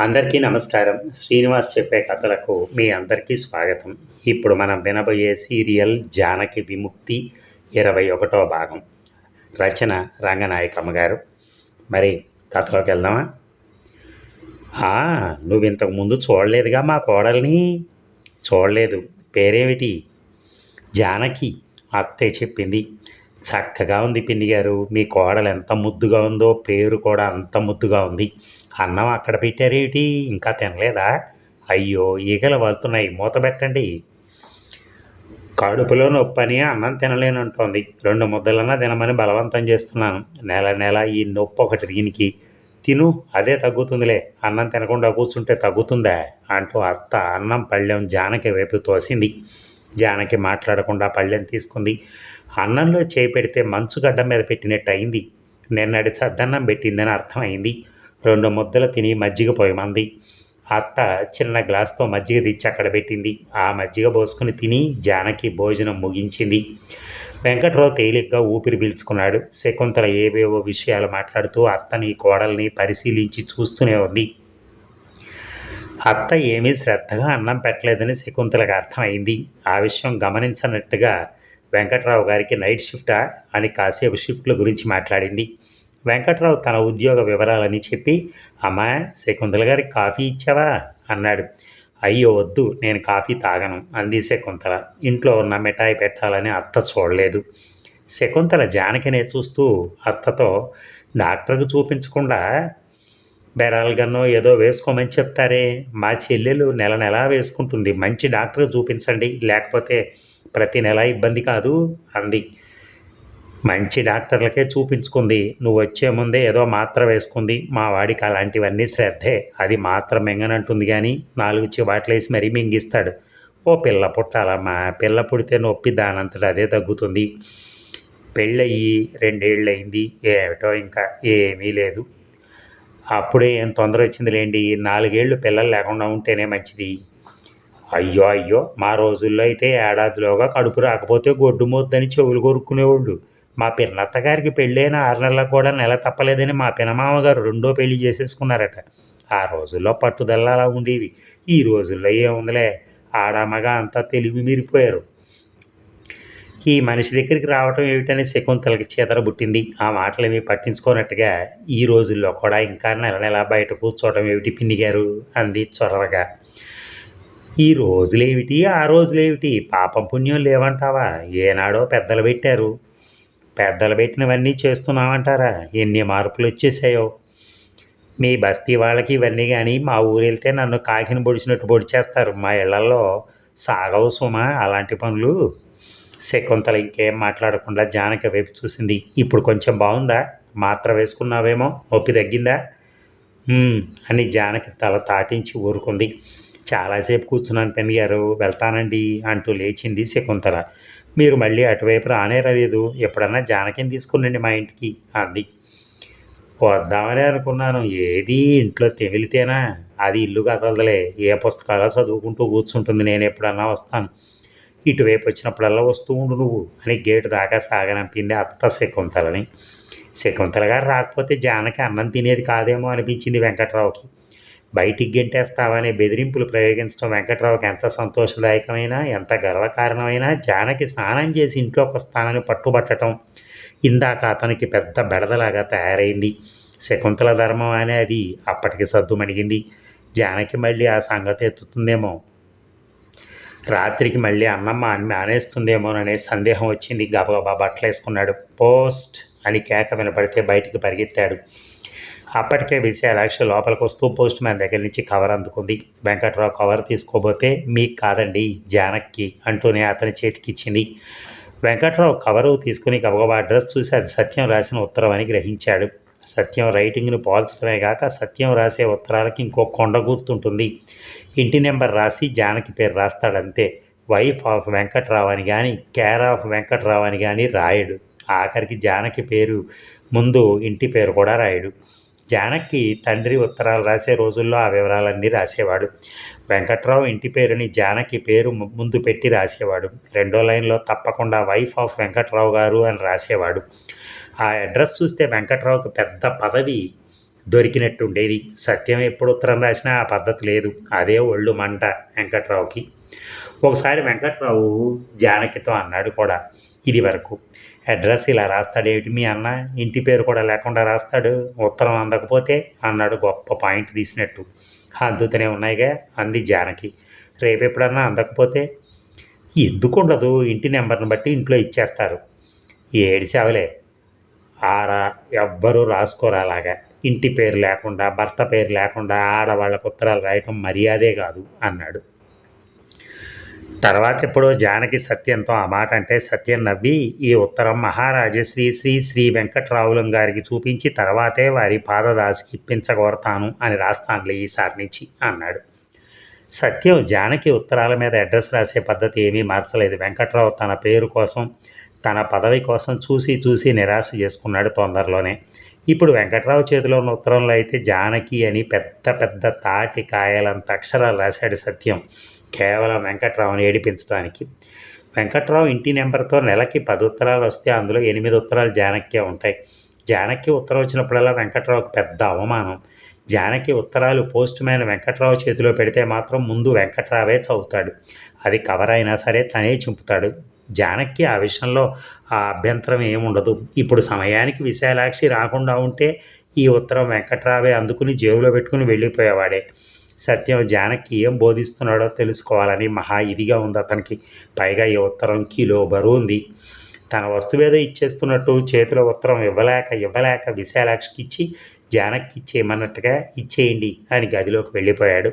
అందరికీ నమస్కారం. శ్రీనివాస్ చెప్పే కథలకు మీ అందరికీ స్వాగతం. ఇప్పుడు మనం వినబోయే సీరియల్ జానకి విముక్తి ఇరవై ఒకటో భాగం. రచన రంగనాయకమ్మ గారు మరి కథలోకి వెళ్దామా? నువ్వు ఇంతకు ముందు చూడలేదుగా మా కోడల్ని. చూడలేదు. పేరేమిటి? జానకి అత్తే చెప్పింది. చక్కగా ఉంది పిన్ని గారు. మీ కోడలు ఎంత ముద్దుగా ఉందో పేరు కూడా అంత ముద్దుగా ఉంది. అన్నం అక్కడ పెట్టారేమిటి? ఇంకా తినలేదా? అయ్యో ఈగలు వలుతున్నాయి. మూత పెట్టండి. కడుపులో నొప్పని అన్నం తినలేనంటోంది. రెండు ముద్దలన్నా తినమని బలవంతం చేస్తున్నాను. నెల నెల ఈ నొప్పి ఒకటి దీనికి. తిను అదే తగ్గుతుందిలే. అన్నం తినకుండా కూర్చుంటే తగ్గుతుందా? అంటూ అత్త అన్నం పళ్ళెం జానకి వైపు తోసింది. జానకి మాట్లాడకుండా పళ్ళెం తీసుకుంది. అన్నంలో చేయి పెడితే మంచుగడ్డ మీద పెట్టినట్టు అయింది. నిన్నటి సద్దన్నం పెట్టిందని అర్థమైంది. రెండు ముద్దలు తిని మజ్జిగ పోయమంది. అత్త చిన్న గ్లాస్తో మజ్జిగ తెచ్చి అక్కడ పెట్టింది. ఆ మజ్జిగ పోసుకుని తిని జానకి భోజనం ముగించింది. వెంకట్రావు తేలిగ్గా ఊపిరి పీల్చుకున్నాడు. శకుంతల ఏవేవో విషయాలు మాట్లాడుతూ అత్తని కోడల్ని పరిశీలించి చూస్తూనే ఉంది. అత్త ఏమీ శ్రద్ధగా అన్నం పెట్టలేదని శకుంతలకు అర్థమైంది. ఆ విషయం గమనించనట్టుగా వెంకట్రావు గారికి నైట్ షిఫ్టా అని కాసేపు షిఫ్ట్ల గురించి మాట్లాడింది. వెంకట్రావు తన ఉద్యోగ వివరాలని చెప్పి అమ్మా శకుంతల గారికి కాఫీ ఇచ్చావా? అన్నాడు. అయ్యో వద్దు నేను కాఫీ తాగను అంది శకుంతల. ఇంట్లో ఉన్న మిఠాయి పెట్టాలని అత్త చూడలేదు. శకుంతల జానకినే చూస్తూ అత్తతో డాక్టర్కు చూపించకుండా బెరాల్గన్నో ఏదో వేసుకోమని చెప్తారే. మా చెల్లెలు నెల నెలా వేసుకుంటుంది. మంచి డాక్టర్ చూపించండి. లేకపోతే ప్రతి నెల ఇబ్బంది కాదు అంది. మంచి డాక్టర్లకే చూపించుకుంది. నువ్వు వచ్చే ముందే ఏదో మాత్ర వేసుకుంది. మా వాడికి అలాంటివన్నీ శ్రద్ధే. అది మాత్ర మింగనంటుంది కానీ నాలుగు చివాట్లేసి మరీ మింగిస్తాడు. ఓ పిల్ల పుట్టాలమ్మా పిల్ల పుడితే నొప్పి దానంతట అదే తగ్గుతుంది. పెళ్ళయ్యి రెండేళ్ళు అయింది ఏమిటో ఇంకా ఏమీ లేదు. అప్పుడే ఏం తొందర వచ్చిందిలేండి? నాలుగేళ్ళు పిల్లలు లేకుండా ఉంటేనే మంచిది. అయ్యో అయ్యో మా రోజుల్లో అయితే ఏడాదిలోగా కడుపు రాకపోతే గొడ్డు మోద్దని చెవులు కొరుక్కునేవాళ్ళు. మా పిన్నత్త గారికి పెళ్ళైన ఆరు నెలలకు కూడా నెల తప్పలేదని మా పినమామ గారు రెండో పెళ్ళి చేసేసుకున్నారట. ఆ రోజుల్లో పట్టుదల అలా ఉండేవి. ఈ రోజుల్లో ఏముందిలే? ఆడామగా అంతా తెలివి మీరిపోయారు. ఈ మనిషి దగ్గరికి రావటం ఏమిటని శకుంతలకి చేతరబుట్టింది ఆ మాటలు ఏమీ పట్టించుకోనట్టుగా ఈ రోజుల్లో కూడా ఇంకా నెల నెల బయట కూర్చోవటం ఏమిటి పిన్ని గారు? అంది చొరవగా. ఈ రోజులేమిటి? ఆ రోజులేమిటి? పాపం పుణ్యం లేవంటావా? ఏనాడో పెద్దలు పెట్టారు. పెద్దలు పెట్టినవన్నీ చేస్తున్నామంటారా ఎన్ని మార్పులు వచ్చేసాయో. మీ బస్తీ వాళ్ళకి ఇవన్నీ కానీ మా ఊరు వెళ్తే నన్ను కాకిని పొడిచినట్టు పొడిచేస్తారు. మా ఇళ్ళలో సాగవు సుమా అలాంటి పనులు. శకుంతల ఇంకేం మాట్లాడకుండా జానక వైపు చూసింది. ఇప్పుడు కొంచెం బాగుందా? మాత్ర వేసుకున్నావేమో? నొప్పి తగ్గిందా? అని జానకి తల తాటించి ఊరుకుంది. చాలాసేపు కూర్చున్నాను పెన్ గారు. వెళ్తానండి అంటూ లేచింది శకుంతల. మీరు మళ్ళీ అటువైపు రానే రాలేదు. ఎప్పుడన్నా జానకిని తీసుకునండి మా ఇంటికి అంది. వద్దామని అనుకున్నాను. ఏది ఇంట్లో తెమిలితేనా? అది ఇల్లు కదలదులే. ఏ పుస్తకాలు చదువుకుంటూ కూర్చుంటుంది. నేను ఎప్పుడన్నా వస్తాను. ఇటువైపు వచ్చినప్పుడల్లా వస్తూ ఉండు నువ్వు అని గేటు దాకా సాగనంపింది అత్త శకుంతలని. శకుంతల గారు రాకపోతే జానకి అన్నం తినేది కాదేమో అనిపించింది వెంకట్రావుకి. బయటికి గెంటేస్తావనే బెదిరింపులు ప్రయోగించడం వెంకట్రావుకి ఎంత సంతోషదాయకమైనా ఎంత గర్వకారణమైనా జానకి స్నానం చేసి ఇంట్లోకి వస్తానని పట్టుబట్టడం ఇందాక అతనికి పెద్ద బెడదలాగా తయారైంది. శకుంతల ధర్మం అనే అది అప్పటికి సద్దుమణిగింది. జానకి మళ్ళీ ఆ సంగతి ఎత్తుతుందేమో? రాత్రికి మళ్ళీ అన్నమ్మ అని మానేస్తుందేమోననే సందేహం వచ్చింది. గబగబా బట్టలు వేసుకున్నాడు పోస్ట్ అని కేక వినపడితే బయటికి పరిగెత్తాడు. అప్పటికే విశాలాక్ష లోపలికి వస్తూ పోస్ట్ మ్యాన్ దగ్గర నుంచి కవర్ అందుకుంది. వెంకట్రావు కవర్ తీసుకోబోతే మీకు కాదండి జానక్కి అంటూనే అతని చేతికి ఇచ్చింది. వెంకట్రావు కవరు తీసుకుని గబగబా అడ్రస్ చూసి అది సత్యం రాసిన ఉత్తరం అని గ్రహించాడు. సత్యం రైటింగ్ను పోల్చడమే కాక సత్యం రాసే ఉత్తరాలకి ఇంకో కొండ గుర్తుంటుంది. ఇంటి నెంబర్ రాసి జానకి పేరు రాస్తాడంతే. వైఫ్ ఆఫ్ వెంకట్రావు అని కానీ కేర్ ఆఫ్ వెంకట్రావు అని కానీ రాయడు. ఆఖరికి జానకి పేరు ముందు ఇంటి పేరు కూడా రాయడు. జానకి తండ్రి ఉత్తరాలు రాసే రోజుల్లో ఆ వివరాలన్నీ రాసేవాడు. వెంకట్రావు ఇంటి పేరుని జానకి పేరు ముందు పెట్టి రాసేవాడు. రెండో లైన్లో తప్పకుండా వైఫ్ ఆఫ్ వెంకట్రావు గారు అని రాసేవాడు. ఆ అడ్రస్ చూస్తే వెంకట్రావుకి పెద్ద పదవి దొరికినట్టు ఉండేది సత్యం ఎప్పుడు ఉత్తరం రాసినా ఆ పద్ధతి లేదు. అదే ఒళ్ళు మంట వెంకట్రావుకి. ఒకసారి వెంకట్రావు జానకితో అన్నాడు కూడా ఇది వరకు అడ్రస్ ఇలా రాస్తాడేమిటి మీ అన్న? ఇంటి పేరు కూడా లేకుండా రాస్తాడు. ఉత్తరం అందకపోతే? అన్నాడు గొప్ప పాయింట్ తీసినట్టు. అందుతూనే ఉన్నాయిగా అంది జానకి. రేపు ఎప్పుడన్నా అందకపోతే? ఎందుకు ఉండదు. ఇంటి నెంబర్ని బట్టి ఇంట్లో ఇచ్చేస్తారు. ఏడిసావులే. ఆరా ఎవ్వరూ రాసుకోరు అలాగా? ఇంటి పేరు లేకుండా భర్త పేరు లేకుండా ఆడవాళ్ళకు ఉత్తరాలు రాయటం మర్యాదే కాదు అన్నాడు. తర్వాత ఎప్పుడో జానకి సత్యంతో ఆ మాట అంటే సత్యం నవ్వి ఈ ఉత్తరం మహారాజశ్రీ శ్రీ శ్రీ వెంకట్రావులం గారికి చూపించి తర్వాతే వారి పాదదాసికి ఇప్పించగోరతాను అని రాస్తానులే ఈసారి నుంచి అన్నాడు. సత్యం జానకి ఉత్తరాల మీద అడ్రస్ రాసే పద్ధతి ఏమీ మార్చలేదు. వెంకట్రావు తన పేరు కోసం తన పదవి కోసం చూసి చూసి నిరాశ చేసుకున్నాడు తొందరలోనే. ఇప్పుడు వెంకట్రావు చేతిలో ఉన్న ఉత్తరంలో అయితే జానకి అని పెద్ద పెద్ద తాటి కాయలంత అక్షరాలు రాశాడు సత్యం. కేవలం వెంకట్రావుని ఏడిపించడానికి వెంకట్రావు ఇంటి నెంబర్తో నెలకి పది ఉత్తరాలు వస్తే అందులో ఎనిమిది ఉత్తరాలు జానక్కే ఉంటాయి. జానకి ఉత్తరం వచ్చినప్పుడల్లా వెంకట్రావుకి పెద్ద అవమానం. జానకి ఉత్తరాలు పోస్ట్ మ్యాన్ వెంకట్రావు చేతిలో పెడితే మాత్రం ముందు వెంకట్రావే చదువుతాడు. అది కవర్ అయినా సరే తనే చింపుతాడు. జానక్య ఆ విషయంలో ఆ అభ్యంతరం ఏముండదు. ఇప్పుడు సమయానికి విశాలాక్షి రాకుండా ఉంటే ఈ ఉత్తరం వెంకట్రావే అందుకుని జేబులో పెట్టుకుని వెళ్ళిపోయేవాడే. సత్యం జానకి ఏం బోధిస్తున్నాడో తెలుసుకోవాలని మహా ఇదిగా ఉంది. అతనికి పైగా ఈ ఉత్తరం కిలో బరువు ఉంది తన వస్తువేదో ఇచ్చేస్తున్నట్టు చేతిలో ఉత్తరం ఇవ్వలేక ఇవ్వలేక విశాలాక్షికి ఇచ్చి జానకి ఇచ్చేయమన్నట్టుగా ఇచ్చేయండి అని గదిలోకి వెళ్ళిపోయాడు.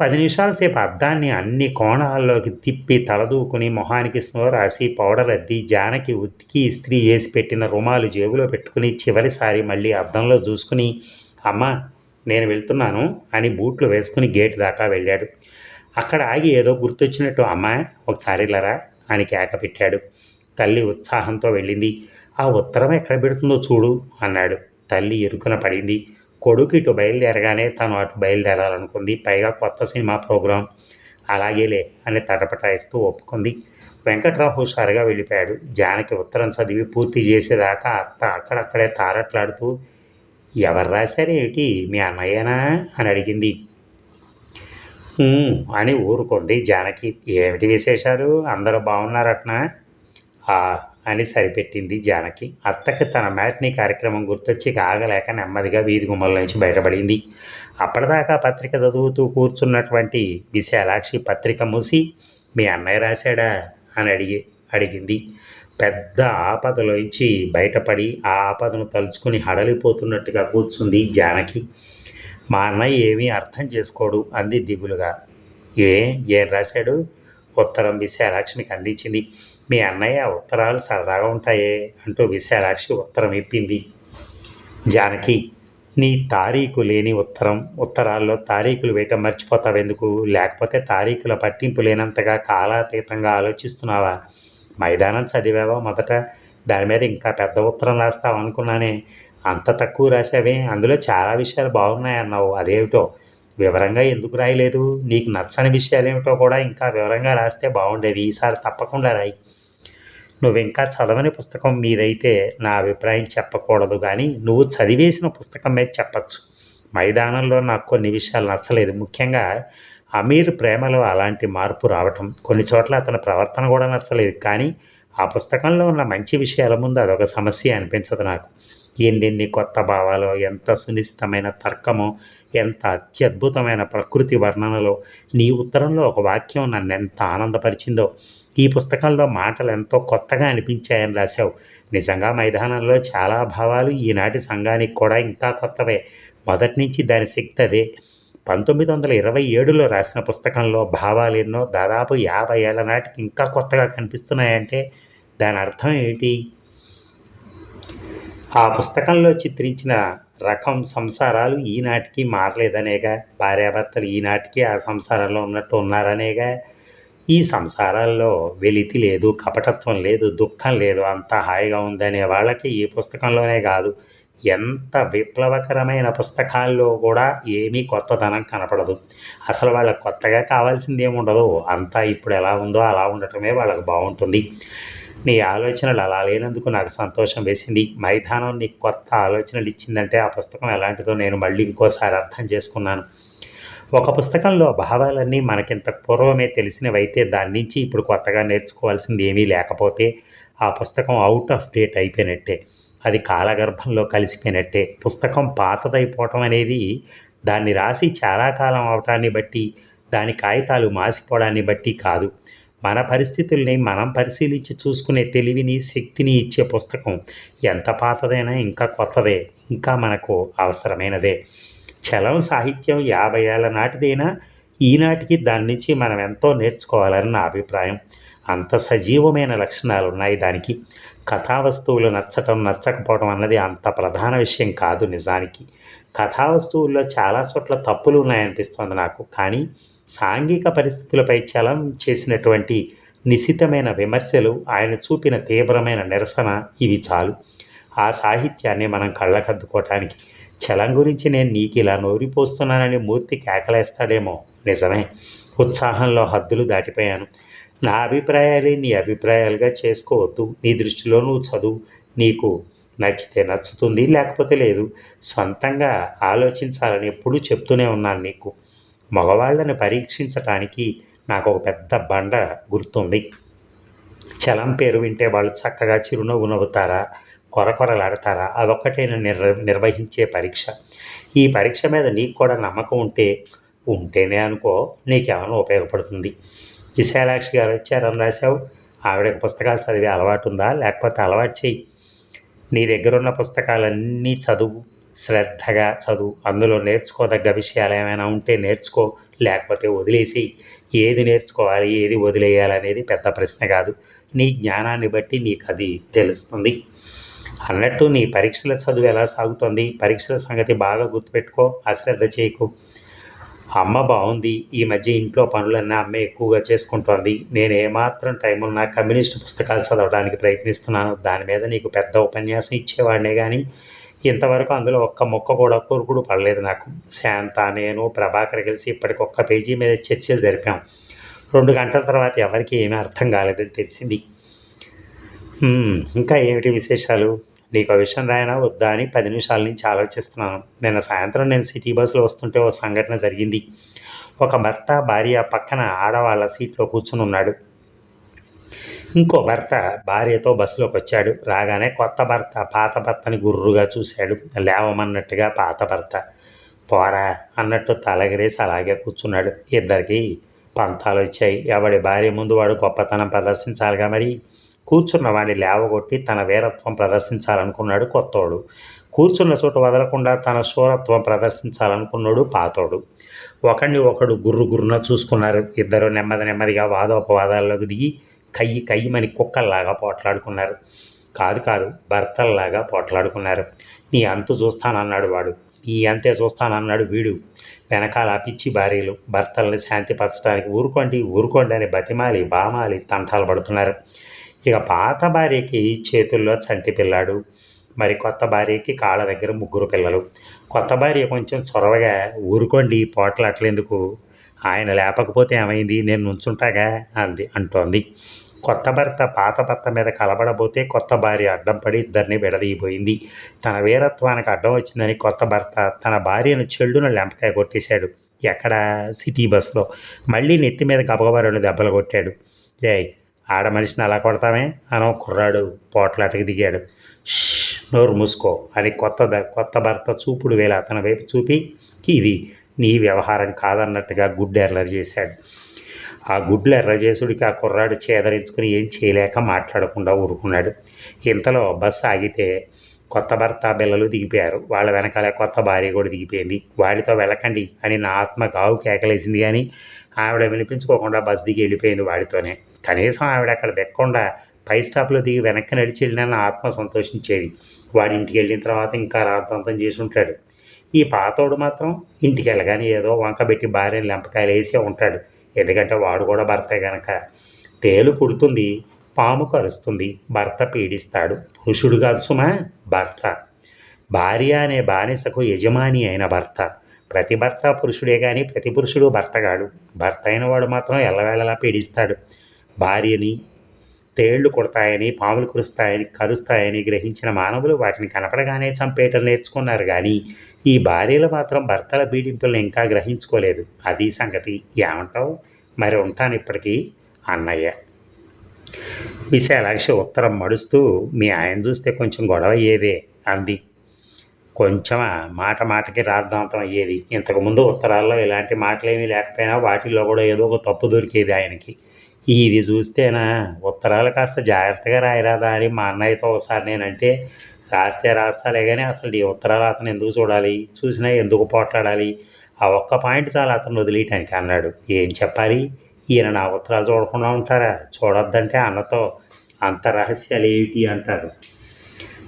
పది నిమిషాల సేపు అద్దాన్ని అన్ని కోణాల్లోకి తిప్పి తలదూకుని మొహానికి స్నో రాసి పౌడర్ అద్ది జానకి ఉతికి ఇస్త్రీ వేసి పెట్టిన రుమాలు జేబులో పెట్టుకుని చివరిసారి మళ్ళీ అద్దంలో చూసుకుని అమ్మ నేను వెళ్తున్నాను అని బూట్లు వేసుకుని గేట్ దాకా వెళ్ళాడు. అక్కడ ఆగి ఏదో గుర్తొచ్చినట్టు అమ్మాయి ఒకసారి లరా అని కేక పెట్టాడు. తల్లి ఉత్సాహంతో వెళ్ళింది. ఆ ఉత్తరం ఎక్కడ పెడుతుందో చూడు అన్నాడు. తల్లి ఎరుకున పడింది. కొడుకు ఇటు బయలుదేరగానే తను అటు బయలుదేరాలనుకుంది. పైగా కొత్త సినిమా ప్రోగ్రాం. అలాగేలే అని తటపటాయిస్తూ ఒప్పుకుంది. వెంకట్రావు హుషారుగా వెళ్ళిపోయాడు. జానకి ఉత్తరం చదివి పూర్తి చేసేదాకా అత్త అక్కడక్కడే తారట్లాడుతూ ఎవరు రాశారు ఏమిటి? మీ అన్నయ్యనా? అని అడిగింది. అని ఊరుకుంది జానకి. ఏమిటి విశేషాలు? అందరూ బాగున్నారట్నా అని సరిపెట్టింది జానకి. అత్తకి తన మ్యాట్నీ కార్యక్రమం గుర్తొచ్చి కాగలేక నెమ్మదిగా వీధి గుమ్మల నుంచి బయటపడింది. అప్పటిదాకా పత్రిక చదువుతూ కూర్చున్నటువంటి విశాలాక్షి పత్రిక మూసి మీ అన్నయ్య రాశాడా? అని అడిగి అడిగింది. పెద్ద ఆపదలోంచి బయటపడి ఆ ఆపదను తలుచుకుని హడలిపోతున్నట్టుగా కూర్చుంది జానకి. మా అన్నయ్య ఏమీ అర్థం చేసుకోడు అంది దిగులుగా. ఏ ఏం రాశాడు? ఉత్తరం విశాలాక్షికి అందించింది మీ అన్నయ్య ఉత్తరాలు సరదాగా ఉంటాయే అంటూ విశాలాక్షి ఉత్తరం ఇప్పింది. జానకి నీ తారీఖు లేని ఉత్తరం. ఉత్తరాల్లో తారీఖులు వేయటం మర్చిపోతావెందుకు? లేకపోతే తారీఖుల పట్టింపు లేనంతగా కాలాతీతంగా ఆలోచిస్తున్నావా? మైదానం చదివావా మొదట? దాని మీద ఇంకా పెద్ద ఉత్తరం రాస్తావు అనుకున్నానే. అంత తక్కువ రాసావే. అందులో చాలా విషయాలు బాగున్నాయన్నావు. అదేమిటో? వివరంగా ఎందుకు రాయలేదు? నీకు నచ్చని విషయాలు ఏమిటో కూడా ఇంకా వివరంగా రాస్తే బాగుండేది. ఈసారి తప్పకుండా రాయి. నువ్వు ఇంకా చదవని పుస్తకం మీదైతే నా అభిప్రాయం చెప్పకూడదు కానీ నువ్వు చదివేసిన పుస్తకం మీద చెప్పచ్చు. మైదానంలో నాకు కొన్ని విషయాలు నచ్చలేదు. ముఖ్యంగా అమీర్ ప్రేమలో అలాంటి మార్పు రావటం కొన్ని చోట్ల అతని ప్రవర్తన కూడా నచ్చలేదు. కానీ ఆ పుస్తకంలో ఉన్న మంచి విషయాల ముందు అదొక సమస్య అనిపించదు నాకు. ఎన్నెన్ని కొత్త భావాలు ఎంత సునిశ్చితమైన తర్కమో ఎంత అత్యద్భుతమైన ప్రకృతి వర్ణనలో నీ ఉత్తరంలో ఒక వాక్యం నన్ను ఎంత ఆనందపరిచిందో ఈ పుస్తకంలో మాటలు ఎంతో కొత్తగా అనిపించాయని రాశావు. నిజంగా మైదానంలో చాలా భావాలు ఈనాటి సంఘానికి కూడా ఇంకా కొత్తవే. మొదటి నుంచి దాని శక్తి అదే. పంతొమ్మిది వందల ఇరవై ఏడులో రాసిన పుస్తకంలో భావాలు ఎన్నో దాదాపు యాభై ఏళ్ళ నాటికి ఇంకా కొత్తగా కనిపిస్తున్నాయంటే దాని అర్థం ఏంటి? ఆ పుస్తకంలో చిత్రించిన రకం సంసారాలు ఈనాటికి మారలేదనేగా భార్యాభర్తలు ఈనాటికి ఆ సంసారంలో ఉన్నట్టు ఉన్నారనేగా ఈ సంసారాల్లో వెలితి లేదు కపటత్వం లేదు దుఃఖం లేదు అంత హాయిగా ఉందనే వాళ్ళకి ఈ పుస్తకంలోనే కాదు. ఎంత విప్లవకరమైన పుస్తకాల్లో కూడా ఏమీ కొత్తదనం కనపడదు. అసలు వాళ్ళకి కొత్తగా కావాల్సింది ఏముండదు. అంతా ఇప్పుడు ఎలా ఉందో అలా ఉండటమే వాళ్ళకి బాగుంటుంది. నీ ఆలోచనలు అలా లేనందుకు నాకు సంతోషం వేసింది. మైదానం నీకు కొత్త ఆలోచనలు ఇచ్చిందంటే ఆ పుస్తకం ఎలాంటిదో నేను మళ్ళీ ఇంకోసారి అర్థం చేసుకున్నాను. ఒక పుస్తకంలో భావాలన్నీ మనకింత పూర్వమే తెలిసినవైతే దాని నుంచి ఇప్పుడు కొత్తగా నేర్చుకోవాల్సింది ఏమీ లేకపోతే ఆ పుస్తకం అవుట్ ఆఫ్ డేట్ అయిపోయినట్టే. అది కాలగర్భంలో కలిసిపోయినట్టే. పుస్తకం పాతదైపోవటం అనేది దాన్ని రాసి చాలా కాలం అవటాన్ని బట్టి దాని కాగితాలు మాసిపోవడాన్ని బట్టి కాదు. మన పరిస్థితుల్ని మనం పరిశీలించి చూసుకునే తెలివిని శక్తిని ఇచ్చే పుస్తకం ఎంత పాతదైనా ఇంకా కొత్తదే ఇంకా మనకు అవసరమైనదే. చలం సాహిత్యం యాభై ఏళ్ళ నాటిదైనా ఈనాటికి దాని నుంచి మనం ఎంతో నేర్చుకోవాలని నా అభిప్రాయం. అంత సజీవమైన లక్షణాలు ఉన్నాయి దానికి. కథావస్తువులు నచ్చటం నచ్చకపోవడం అన్నది అంత ప్రధాన విషయం కాదు నిజానికి. కథావస్తువుల్లో చాలా చోట్ల తప్పులు ఉన్నాయనిపిస్తోంది నాకు. కానీ సాంఘిక పరిస్థితులపై చలం చేసినటువంటి నిశితమైన విమర్శలు ఆయన చూపిన తీవ్రమైన నిరసన ఇవి చాలు. ఆ సాహిత్యాన్ని మనం కళ్ళకద్దుకోవటానికి చలం గురించి నేను నీకు ఇలా నోరిపోస్తున్నానని మూర్తి కేకలేస్తాడేమో. నిజమే. ఉత్సాహంలో హద్దులు దాటిపోయాను. నా అభిప్రాయాలే నీ అభిప్రాయాలుగా చేసుకోవద్దు. నీ దృష్టిలో నువ్వు చదువు. నీకు నచ్చితే నచ్చుతుంది లేకపోతే లేదు. సొంతంగా ఆలోచించాలని ఎప్పుడూ చెప్తూనే ఉన్నాను నీకు. మగవాళ్ళని పరీక్షించటానికి నాకు ఒక పెద్ద బండ గుర్తుంది. చలం పేరు వింటే వాళ్ళు చక్కగా చిరునవ్వు నవ్వుతారా? కొరకొరలాడతారా? అదొక్కటే నిర్ నిర్వహించే పరీక్ష. ఈ పరీక్ష మీద నీకు కూడా నమ్మకం ఉంటే ఉంటేనే అనుకో నీకేమైనా ఉపయోగపడుతుంది. విశాలాక్షి గారు వచ్చారని రాశావు. ఆవిడకి పుస్తకాలు చదివే అలవాటు ఉందా లేకపోతే అలవాటు చెయ్యి. నీ దగ్గర ఉన్న పుస్తకాలన్నీ చదువు. శ్రద్ధగా చదువు. అందులో నేర్చుకోదగ్గ విషయాలు ఏమైనా ఉంటే నేర్చుకో. లేకపోతే వదిలేసి ఏది నేర్చుకోవాలి ఏది వదిలేయాలి అనేది పెద్ద ప్రశ్న కాదు. నీ జ్ఞానాన్ని బట్టి నీకు అది తెలుస్తుంది. అన్నట్టు నీ పరీక్షల చదువు ఎలా సాగుతుంది? పరీక్షల సంగతి బాగా గుర్తుపెట్టుకో. అశ్రద్ధ చేయకు. అమ్మ బాగుంది ఈ మధ్య ఇంట్లో పనులన్నీ అమ్మే ఎక్కువగా చేసుకుంటోంది. నేను ఏమాత్రం టైం ఉన్నా కమ్యూనిస్ట్ పుస్తకాలు చదవడానికి ప్రయత్నిస్తున్నాను. దాని మీద నీకు పెద్ద ఉపన్యాసం ఇచ్చేవాడినే కానీ ఇంతవరకు అందులో ఒక్క మొక్క కూడా కొరుకుడు పడలేదు నాకు. శాంత నేను ప్రభాకర్ కలిసి ఇప్పటికి ఒక్క పేజీ మీద చర్చలు జరిపాం. రెండు గంటల తర్వాత ఎవరికి ఏమీ అర్థం కాలేదని తెలిసింది. ఇంకా ఏమిటి విశేషాలు? నీకు ఆ విషయం రాయనా? వద్దా అని పది నిమిషాల నుంచి ఆలోచిస్తున్నాను. నిన్న సాయంత్రం నేను సిటీ బస్సులో వస్తుంటే ఓ సంఘటన జరిగింది. ఒక భర్త భార్య పక్కన ఆడవాళ్ళ సీట్లో కూర్చుని ఉన్నాడు. ఇంకో భర్త భార్యతో బస్సులోకి వచ్చాడు. రాగానే కొత్త భర్త పాత భర్తని గుర్రుగా చూశాడు. లేవమన్నట్టుగా పాత భర్త. పోరా అన్నట్టు తలగిరేసి అలాగే కూర్చున్నాడు. ఇద్దరికి పంతాలు వచ్చాయి ఎవడి భార్య ముందు వాడు గొప్పతనం ప్రదర్శించాలిగా మరి? కూర్చున్న వాడిని లేవగొట్టి తన వీరత్వం ప్రదర్శించాలనుకున్నాడు కొత్తోడు. కూర్చున్న చోట వదలకుండా తన శూరత్వం ప్రదర్శించాలనుకున్నాడు పాతోడు. ఒకడిని ఒకడు గుర్రు గుర్రున చూసుకున్నారు. ఇద్దరు నెమ్మది నెమ్మదిగా వాదోపవాదాల్లోకి దిగి కయ్యి కయ్యమని కుక్కల్లాగా పోట్లాడుకున్నారు. కాదు కాదు భర్తల్లాగా పోట్లాడుకున్నారు. నీ అంతు చూస్తానన్నాడు వాడు. నీ అంతే చూస్తానన్నాడు వీడు. వెనకాల పిచ్చి భార్యలు భర్తల్ని శాంతిపరచడానికి ఊరుకోండి ఊరుకోండి అని బతిమాలి బామాలి తంటాలు పడుతున్నారు. ఇక పాత భార్యకి చేతుల్లో చంటి పిల్లాడు మరి కొత్త భార్యకి కాళ్ళ దగ్గర ముగ్గురు పిల్లలు. కొత్త భార్య కొంచెం చొరవగా ఊరుకోండి పోట్లాట్లేందుకు ఆయన లేపకపోతే ఏమైంది? నేను నుంచుంటాగా? అంది అంటోంది. కొత్త భర్త పాత భర్త మీద కలబడబోతే కొత్త భార్య అడ్డం పడి ఇద్దరిని విడదీయబోయింది. తన వీరత్వానికి అడ్డం వచ్చిందని కొత్త భర్త తన భార్యను చెల్లున లెంపకాయ కొట్టేశాడు. ఎక్కడ? సిటీ బస్సులో. మళ్ళీ నెత్తి మీద గబగబా రెండు దెబ్బలు కొట్టాడు. ఏ ఆడ మనిషిని అలా కొడతామే అనో కుర్రాడు పోట్లాటకి దిగాడు. నోరు మూసుకో. అని కొత్త ద- కొత్త భర్త చూపుడు వేళ అతని వైపు చూపి ఇది నీ వ్యవహారం కాదన్నట్టుగా గుడ్డు ఎర్ర చేశాడు. ఆ గుడ్లు ఎర్రజేసుడికి ఆ కుర్రాడు చేదరించుకుని ఏం చేయలేక మాట్లాడకుండా ఊరుకున్నాడు. ఇంతలో బస్సు ఆగితే కొత్త భర్త పిల్లలు దిగిపోయారు. వాళ్ళ వెనకాలే కొత్త భార్య కూడా దిగిపోయింది. వాడితో వెళ్ళకండి అని నా ఆత్మ గావు కేకలేసింది కానీ ఆవిడ వినిపించుకోకుండా బస్ దిగి వెళ్ళిపోయింది వాడితోనే. కనీసం ఆవిడ అక్కడ దెక్కకుండా పై స్టాప్లో దిగి వెనక్కి నడిచి వెళ్ళిన ఆత్మ సంతోషించేది. వాడి ఇంటికి వెళ్ళిన తర్వాత ఇంకా రాతంతం చేసి ఉంటాడు ఈ పాతోడు మాత్రం ఇంటికి వెళ్ళగానే ఏదో వంక పెట్టి భార్యని లెంపకాయలు వేసే ఉంటాడు. ఎందుకంటే వాడు కూడా భర్తే గనక. తేలు కుడుతుంది పాము కరుస్తుంది భర్త పీడిస్తాడు. పురుషుడు కాదు సుమా భర్త. భార్య అనే బానిసకు యజమాని అయిన భర్త. ప్రతి భర్త పురుషుడే కానీ ప్రతి పురుషుడు భర్త కాడు. భర్త అయిన వాడు మాత్రం ఎల్లవేళలా పీడిస్తాడు. భార్యని తేళ్ళు కొడతాయని పాములు కురుస్తాయని కరుస్తాయని గ్రహించిన మానవులు వాటిని కనపడగానే చంపేయటం నేర్చుకున్నారు కానీ ఈ భార్యలు మాత్రం భర్తల పీడింపులను ఇంకా గ్రహించుకోలేదు. అది సంగతి. ఏమంటావు? మరి ఉంటాను ఇప్పటికీ అన్నయ్య. విశాలాక్షి ఉత్తరం మడుస్తూ మీ ఆయన చూస్తే కొంచెం గొడవ అయ్యేదే అంది. కొంచెం మాట మాటకి రాద్ధాంతం అయ్యేది. ఇంతకుముందు ఉత్తరాల్లో ఇలాంటి మాటలేమీ లేకపోయినా వాటిల్లో కూడా ఏదో ఒక తప్పు దొరికేది ఆయనకి. ఇది చూస్తేనా? ఉత్తరాలు కాస్త జాగ్రత్తగా రాయరాదా అని మా అన్నయ్యతో ఒకసారి నేనంటే రాస్తే రాస్తాలే కానీ అసలు ఈ ఉత్తరాలు అతను ఎందుకు చూడాలి? చూసినా ఎందుకు పోట్లాడాలి? ఆ ఒక్క పాయింట్ చాలా అతను వదిలేయటానికి అన్నాడు. ఏం చెప్పాలి? ఈయన నా ఉత్తరాలు చూడకుండా ఉంటారా? చూడొద్దంటే అన్నతో అంత రహస్యాలు ఏమిటి అంటారు?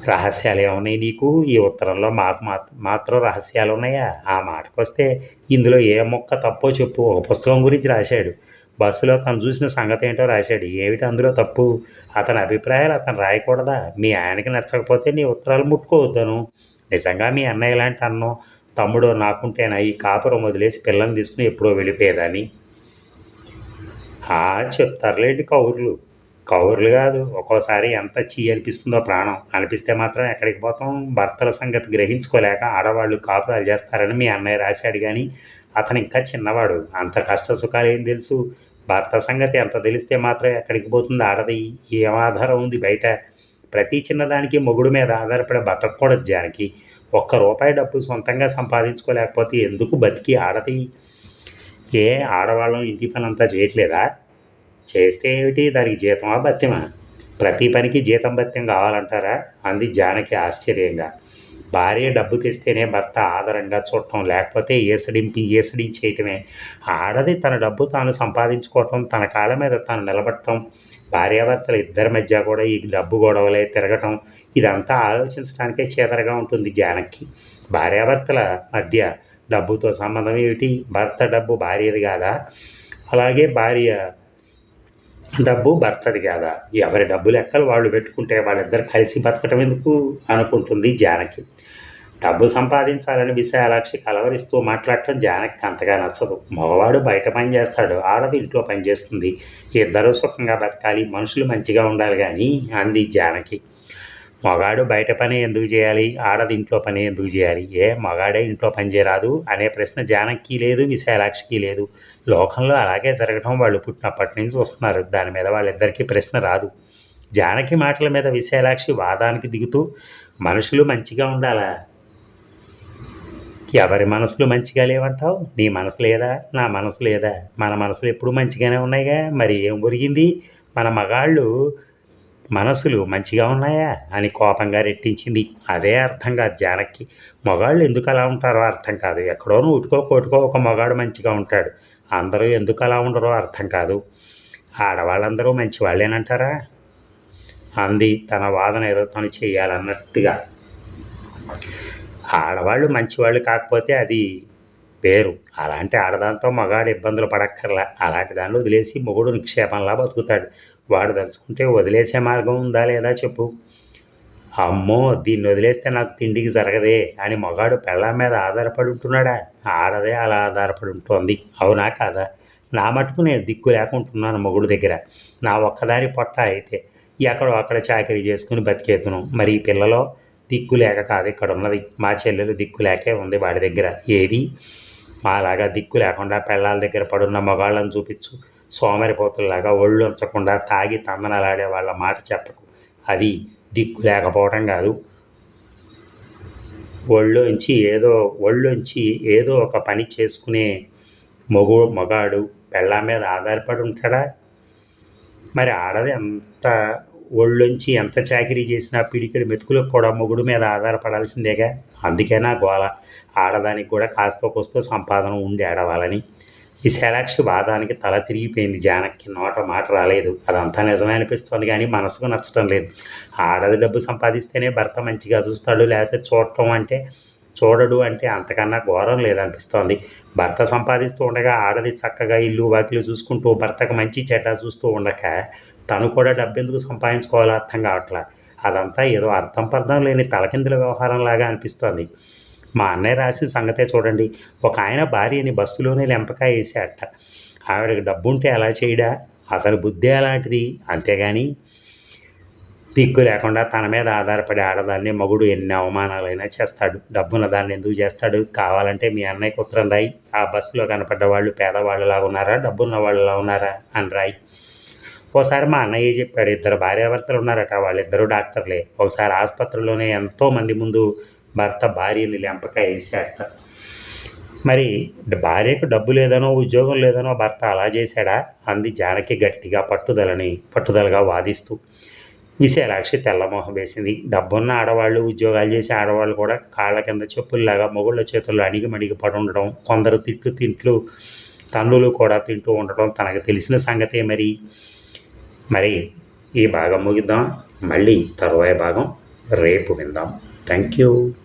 రహస్యాలు ఏమున్నాయి నీకు? ఈ ఉత్తరంలో మాకు మాత్రం రహస్యాలు ఉన్నాయా? ఆ మాటకు వస్తే ఇందులో ఏ మొక్క తప్పో చెప్పు. ఒక పుస్తకం గురించి రాశాడు. బస్సులో తను చూసిన సంగతి ఏంటో రాశాడు. ఏమిటి అందులో తప్పు? అతని అభిప్రాయాలు అతను రాయకూడదా? మీ ఆయనకి నచ్చకపోతే నీ ఉత్తరాలు ముట్టుకోవద్దను. నిజంగా మీ అన్నయ్య లాంటి అన్నం తమ్ముడు నాకుంటేనా ఈ కాపురం వదిలేసి పిల్లని తీసుకుని ఎప్పుడో వెళ్ళిపోయేదని చెప్తారులేంటి కౌరులు కౌర్లు. కౌర్లు కాదు ఒక్కోసారి ఎంత చీ అనిపిస్తుందో ప్రాణం. అనిపిస్తే మాత్రం ఎక్కడికి పోతాం? భర్తల సంగతి గ్రహించుకోలేక ఆడవాళ్ళు కాపురాలు చేస్తారని మీ అన్నయ్య రాశాడు కానీ అతను ఇంకా చిన్నవాడు. అంత కష్ట సుఖాలు ఏం తెలుసు? భర్త సంగతి ఎంత తెలిస్తే మాత్రం ఎక్కడికి పోతుంది ఆడది. ఏం ఆధారం ఉంది బయట? ప్రతి చిన్నదానికి మొగుడు మీద ఆధారపడే బతకూడదు జానకి. ఒక్క రూపాయి డబ్బు సొంతంగా సంపాదించుకోలేకపోతే ఎందుకు బతికి ఆడది? ఏ ఆడవాళ్ళం ఇంటి పని అంతా చేయట్లేదా? చేస్తే ఏమిటి? దానికి జీతమా భత్యమా? ప్రతి పనికి జీతం భత్యం కావాలంటారా? అంది జానకి ఆశ్చర్యంగా. భార్య డబ్బు తెస్తేనే భర్త ఆదరంగా చూడటం లేకపోతే ఏసడింపి చేయటమే. ఆడది తన డబ్బు తాను సంపాదించుకోవటం తన కాళ్ళ మీద తాను నిలబడటం భార్యాభర్తల ఇద్దరి మధ్య కూడా ఈ డబ్బు గొడవలే తిరగటం ఇదంతా ఆలోచించడానికే చేతరగా ఉంటుంది జానకి. భార్యాభర్తల మధ్య డబ్బుతో సంబంధం ఏమిటి? భర్త డబ్బు భార్యది కాదా? అలాగే భార్య డబ్బు భర్తది కాదా? ఎవరి డబ్బు లెక్కలు వాళ్ళు పెట్టుకుంటే వాళ్ళిద్దరు కలిసి బతకటం ఎందుకు అనుకుంటుంది జానకి. డబ్బు సంపాదించాలని విశాలాక్షి కలవరిస్తూ మాట్లాడటం జానకి అంతగా నచ్చదు. మగవాడు బయట పని చేస్తాడు ఆడది ఇంట్లో పని చేస్తుంది. ఇద్దరూ సుఖంగా బతకాలి మనుషులు మంచిగా ఉండాలి కానీ అంది జానకి. మగాడు బయట పని ఎందుకు చేయాలి? ఆడది ఇంట్లో పని ఎందుకు చేయాలి? ఏ మగాడే ఇంట్లో పని చేయరాదు? అనే ప్రశ్న జానకి లేదు విశాలాక్షికి లేదు. లోకంలో అలాగే జరగటం వాళ్ళు పుట్టినప్పటి నుంచి వస్తున్నారు దాని మీద వాళ్ళిద్దరికీ ప్రశ్న రాదు. జానకి మాటల మీద విశాలాక్షి వాదానికి దిగుతూ మనుషులు మంచిగా ఉండాలా? ఎవరి మనసులు మంచిగా లేవంటావు? నీ మనసు లేదా? నా మనసు లేదా? మన మనసులు ఎప్పుడు మంచిగానే ఉన్నాయిగా? మరి ఏం ఒరిగింది? మన మగాళ్ళు మనసులు మంచిగా ఉన్నాయా అని కోపంగా రెట్టించింది. అదే అర్థం కాదు జానక్కి మగాళ్ళు ఎందుకు అలా ఉంటారో అర్థం కాదు. ఎక్కడోనూ ఉట్టుకో కొట్టుకో ఒక మగాడు మంచిగా ఉంటాడు. అందరూ ఎందుకు అలా ఉండరో అర్థం కాదు. ఆడవాళ్ళందరూ మంచి వాళ్ళేనంటారా అంది తన వాదన ఏదో తను చేయాలన్నట్టుగా. ఆడవాళ్ళు మంచివాళ్ళు కాకపోతే అది పేరు అలాంటి ఆడదాంతో మగాడు ఇబ్బందులు పడక్కర్లా. అలాంటి దానిలో వదిలేసి మొగుడు నిక్షేపంలా బతుకుతాడు. వాడదలుచుకుంటే వదిలేసే మార్గం ఉందా లేదా చెప్పు. అమ్మో దీన్ని వదిలేస్తే నాకు తిండికి జరగదే అని మగాడు పెళ్ళాం మీద ఆధారపడి ఉంటున్నాడా? ఆడదే అలా ఆధారపడి ఉంటుంది. అవునా కాదా? నా మటుకు నేను దిక్కు లేకుంటున్నాను మొగుడు దగ్గర. నా ఒక్కదాని పొట్ట అయితే ఎక్కడో అక్కడ చాకరీ చేసుకుని బతికేతును. మరి పిల్లలో దిక్కు లేక కాదు ఇక్కడ ఉన్నది. మా చెల్లెలు దిక్కు లేకే ఉంది వాడి దగ్గర. ఏది? మాలాగా దిక్కు లేకుండా పెళ్ళాల దగ్గర పడున్న మగాళ్ళని చూపించు. సోమరిపోతుల్లాగా ఒళ్ళు ఉంచకుండా తాగి తందనలాడే వాళ్ళ మాట చెప్పకు. అది దిక్కు లేకపోవటం కాదు. ఒళ్ళోంచి ఏదో ఒళ్ళోంచి ఏదో ఒక పని చేసుకునే మొగు మగాడు పెళ్ళా మీద ఆధారపడి ఉంటాడా? మరి ఆడది ఎంత ఒళ్ళొంచి ఎంత చాకరీ చేసినా పిడికిడి మెతుకులకు కూడా మొగుడు మీద ఆధారపడాల్సిందేగా? అందుకేనా గోల. ఆడదానికి కూడా కాస్త కొస్తో సంపాదన ఉండి ఆడవాలని ఈ శైలాక్షి వాదానికి తల తిరిగిపోయింది జానక్కి నోట మాట రాలేదు. అదంతా నిజమే అనిపిస్తోంది కానీ మనసుకు నచ్చటం లేదు. ఆడది డబ్బు సంపాదిస్తేనే భర్త మంచిగా చూస్తాడు లేకపోతే చూడటం అంటే చూడడు అంటే అంతకన్నా ఘోరం లేదనిపిస్తోంది. భర్త సంపాదిస్తూ ఉండగా ఆడది చక్కగా ఇల్లు వాకిలు చూసుకుంటూ భర్తకు మంచి చెడ్డ చూస్తూ ఉండక తను కూడా డబ్బెందుకు సంపాదించుకోవాలో అర్థం కావట్లా? అదంతా ఏదో అర్థం పర్థం లేని తలకిందుల వ్యవహారంలాగా అనిపిస్తోంది. మా అన్నయ్య రాసిన సంగతే చూడండి. ఒక ఆయన భార్యని బస్సులోనే లెంపకాయ వేసాడట ఆవిడకి డబ్బుంటే ఎలా చేయడా? అతని బుద్ధి అలాంటిది అంతేగాని దిక్కు లేకుండా తన మీద ఆధారపడి ఆడదాన్ని మగుడు ఎన్ని అవమానాలైనా చేస్తాడు. డబ్బున్న దాన్ని ఎందుకు చేస్తాడు? కావాలంటే మీ అన్నయ్యకు ఉత్తరం రాయి. ఆ బస్సులో కనపడ్డ వాళ్ళు పేదవాళ్ళలా ఉన్నారా? డబ్బున్న వాళ్ళలా ఉన్నారా? అని రాయి. ఓసారి మా అన్నయ్య చెప్పాడు? ఇద్దరు భార్యాభర్తలు ఉన్నారట. వాళ్ళిద్దరూ డాక్టర్లే. ఒకసారి ఆసుపత్రిలోనే ఎంతోమంది ముందు భర్త భార్యని లెంపకాయ వేసేస్తారు మరి భార్యకు డబ్బు లేదనో ఉద్యోగం లేదనో భర్త అలా చేశాడా? అంది జానకి గట్టిగా పట్టుదలని పట్టుదలగా వాదిస్తూ. విశాలాక్షి తెల్లమోహం వేసింది. డబ్బున్న ఆడవాళ్ళు ఉద్యోగాలు చేసే ఆడవాళ్ళు కూడా కాళ్ళ కింద చెప్పుల్లాగా మొగుళ్ళ చేతుల్లో అణిగి మడిగి పడి ఉండడం కొందరు తిట్లు తింట్లు తన్నులు కూడా తింటూ ఉండడం తనకు తెలిసిన సంగతే మరి. మరి ఈ భాగం ముగిద్దాం. మళ్ళీ తరువాయి భాగం. రేపు విందాం. Thank you.